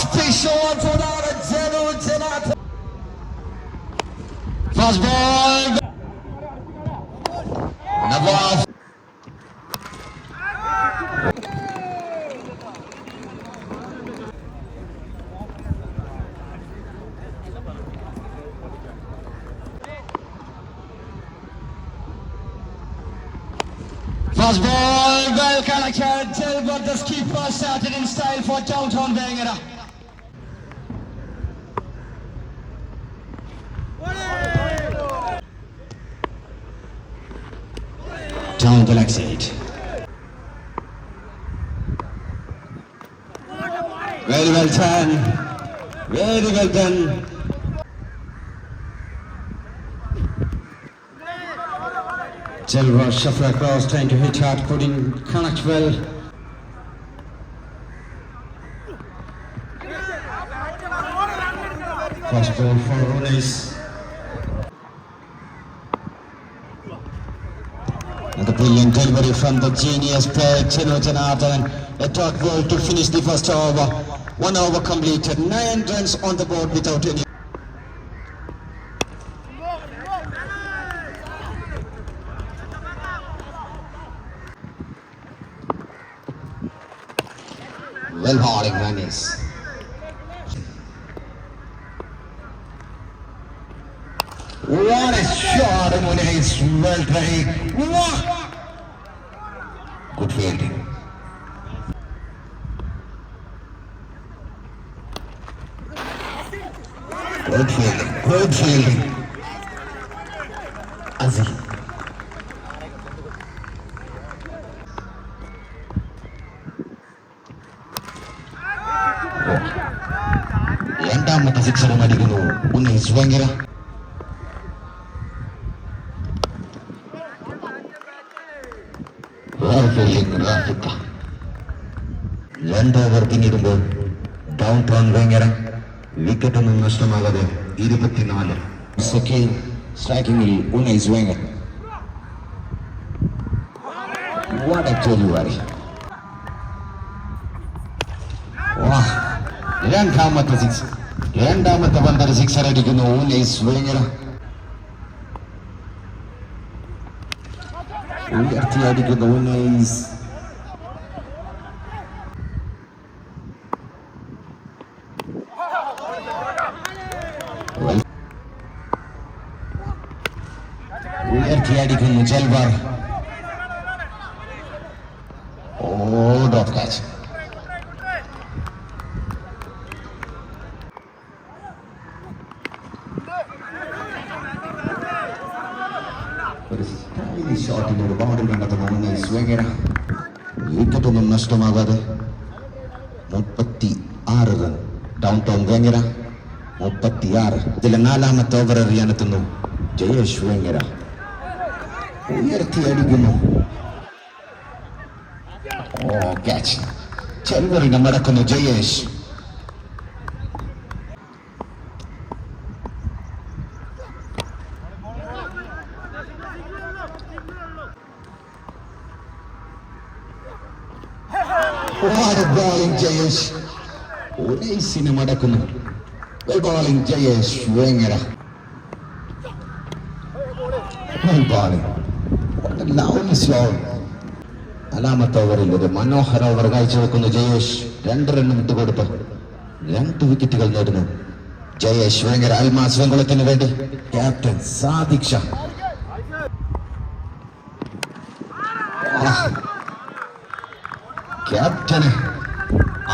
station for that general. First ball. Navas. First ball, well collected, but the keeper started in style for downtown Bangara. Very well done. Very well done. Delbert shuffle across, trying to hit hard, couldn't connect well. First ball for Ronis. And the brilliant delivery from the genius player Chino Janathan. A talk goal to finish the first over. One over completed, nine runs on the board without any. Well bowling Ronis. What a shot, Mune is well played. What? Confere. o que Assim. இரண்டாம் தசைச்சரம் அடிக்கணும் உன்னை சுவங்கிற രണ്ട് over പിന്നിടുമ്പോൾ down town ഭയങ്കര wicket ഒന്നും നഷ്ടമാകാതെ ഇരുപത്തിനാല് സെക്കൻഡ് സ്ട്രൈക്കിംഗിൽ ഉന്നയിച്ചു ഭയങ്കര What a delivery. വാ രണ്ടാമത്തെ സിക്സ് രണ്ടാമത്തെ പന്തര സിക്സർ അടിക്കുന്നു ഉന്നയിസ് ഭയങ്കര ഉയർത്തി അടിക്കുന്നു ഉന്നയിസ് ഉയർത്തി അടിക്കുന്നു ജൽബർ ഓ ഡോട്ട് കാച്ച് ഒരു സ്റ്റൈലിഷ് ഷോട്ടിന് ഒരു ബൗണ്ടറി കണ്ടെത്തുന്ന ഉന്നയിസ് ഭയങ്കര വിക്കറ്റ് ഒന്നും നഷ്ടമാകാതെ മുപ്പത്തി ആറ് റൺ ഡൗൺ ടൗൺ വേങ്ങര മുപ്പത്തി ആറ് ഇതിലെ നാലാമത്തെ ഓവർ എറിയാനെത്തുന്നു ജയേഷ് വേങ്ങര ഉയർത്തി അടിക്കുന്നു ഓ ക്യാച്ച് ചെൽവറിനെ മടക്കുന്നു ജയേഷ് ബോളിംഗ് ജയേഷ് ഉനൈസിനെ മടക്കുന്നു ബോളിംഗ് ജയേഷ് ഓവറിൽ ഒരു മനോഹര ഓവർ കാഴ്ചവെക്കുന്നു ജയേഷ്. രണ്ട് ഇട്ട് വിട്ടുകൊടുത്ത് രണ്ട് വിക്കറ്റുകൾ നേടുന്നു. ജയേഷ് വേങ്ങര അൽമാസ് വെങ്കുളത്തിന് വേണ്ടി ക്യാപ്റ്റൻ സാദിക് ഷാ. ക്യാപ്റ്റന്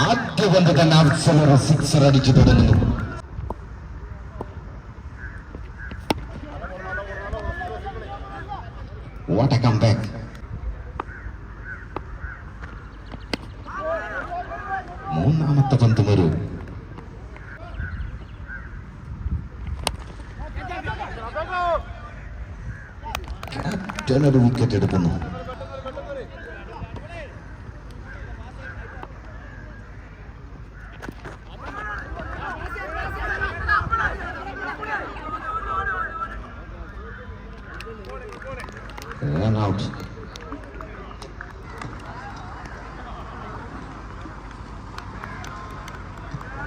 ആദ്യ പന്ത് തന്നെ അവസരം സിക്സർ അടിച്ചു തുടങ്ങുന്നു. What a comeback. മൂന്നാമത്തെ പന്ത് വരൂ. ക്യാപ്റ്റൻ ഒരു വിക്കറ്റ് എടുക്കുന്നു. Out.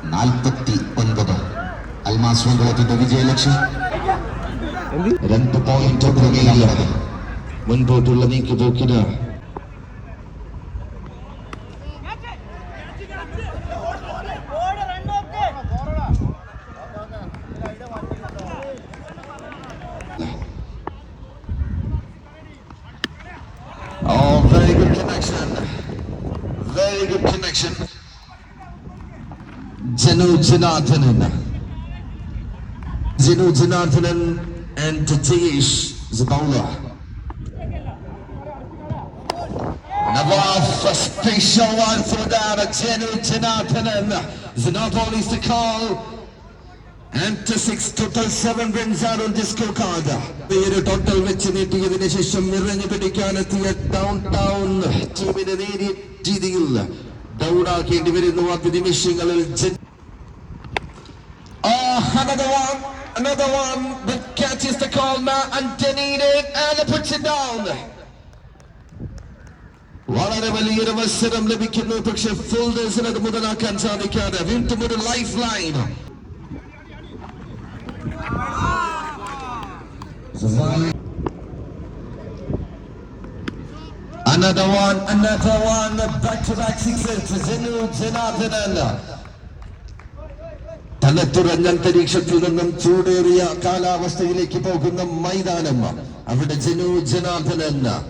നാൽപ്പത്തി ഒൻപത് അൽമാസ് വെങ്കുളത്തിന്റെ വിജയലക്ഷ്യം. രണ്ട് പോയിന്റ് മുൻപോട്ടുള്ള നീക്കുപോക്കിന് Janu Janardhanan. Janu Janardhanan and Jayesh Zabawla. Nawaf, a special one for that. Janu Janardhanan. Zanatoli is the call. And to six, total seven runs out on this scorecard. പേര് total വെച്ച് നീട്ടിയതിനു ശേഷം നിറഞ്ഞു പിടിക്കാനെത്തിയ down town ടീമിനെ നേരിയ രീതിയിൽ down ആക്കേണ്ടി വരുന്നു ആ നിമിഷങ്ങളിൽ Jan- Oh, another one, another one that catches the call now and Denide and puts it down. വളരെ വലിയൊരു അവസരം ലഭിക്കുന്നു പക്ഷെ ഫുൾഡേഴ്സിന് അത് മുതലാക്കാൻ സാധിക്കാതെ വീണ്ടും ഒരു lifeline Another one, another one, back to back sixes for Zinu Janardhanan. തലത്തുറഞ്ഞ അന്തരീക്ഷത്തിൽ നിന്നും ചൂടേറിയ കാലാവസ്ഥയിലേക്ക് പോകുന്ന മൈതാനം. അവിടെ ജനു ജനാർദ്ദന എന്ന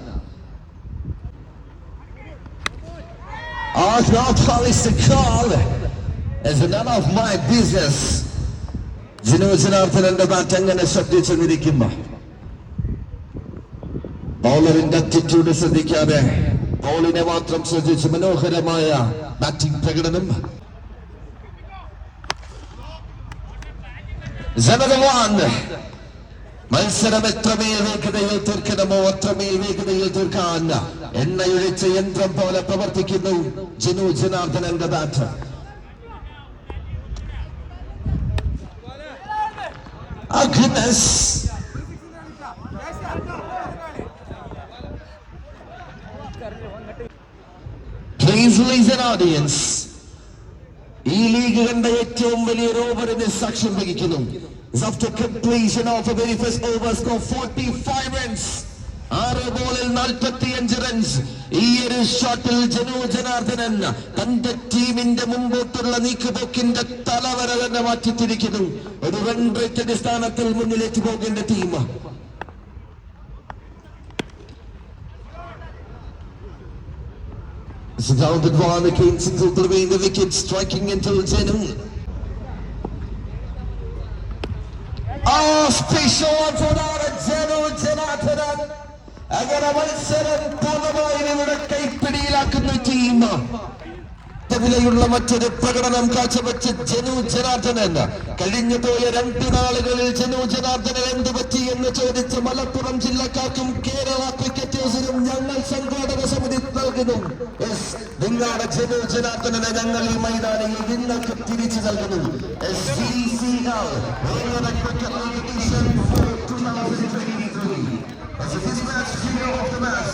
business. ജനാർദ്ദനന്റെ ബാറ്റ് എങ്ങനെ ശ്രദ്ധിച്ചു നിൽക്കുമ്പോ ബൗളറിന്റെ അറ്റിറ്റ്യൂഡ് ശ്രദ്ധിക്കാതെ ബോളിനെ മാത്രം ശ്രദ്ധിച്ച് മനോഹരമായ ബാറ്റിംഗ് പ്രകടനം. ജനതവാൻ മത്സരം എത്രമേൽ വേഗതയിൽ തീർക്കണമോ അത്രമേൽ വേഗതയിൽ തീർക്കാൻ. എണ്ണയൊഴിച്ച യന്ത്രം പോലെ പ്രവർത്തിക്കുന്നു. Jinu ജനാർദ്ദനന്റെ bat Agnes Please listen audience. ഈ ലീഗ് കണ്ട ഏറ്റവും വലിയൊരു ഓവറിന് സാക്ഷ്യം വഹിക്കുന്നു. After completion of the very first over score 45 runs. ആറ് ബോളിൽ നാൽപ്പത്തിയഞ്ച് റൺസ് ഷോട്ടിൽ തന്റെ ടീമിന്റെ മുമ്പോട്ടുള്ള നീക്കുപോക്കിന്റെ തലവര തന്നെ മാറ്റിത്തിരിക്കുന്നു. ഒരു റൺ റേറ്റ് അടിസ്ഥാനത്തിൽ മുന്നിലേക്ക് പോകേണ്ട team Surrounded by the Kings until between the wicket, striking into Jenu. Oh, special one for that, Jenu Janathanan. അങ്ങനെ മത്സരം പൂർണ്ണമായും ഇവിടെ കൈപ്പിടിയിലാക്കുന്ന ടീം വിലയുള്ള മറ്റൊരു പ്രകടനം കാഴ്ചവെച്ച് ജനു ജനാർദ്ദനൻ. കഴിഞ്ഞു പോയ രണ്ട് നാളുകളിൽ ജനു ജനാർദ്ദനൻ എന്ത് പറ്റി എന്ന് ചോദിച്ച് മലപ്പുറം ജില്ലക്കാർക്കും കേരള ക്രിക്കറ്റേഴ്സിനും ഞങ്ങൾ സംഘാടക സമിതി നൽകുന്നു. നിങ്ങളുടെ ജനു ജനാർദ്ദനനെ ഞങ്ങൾ ഈ മൈതാനിയിൽ നിങ്ങൾക്ക് തിരിച്ചു നൽകുന്നു. SVCL, World Cricket League Edition for 2023. As a dispatch hero of the match,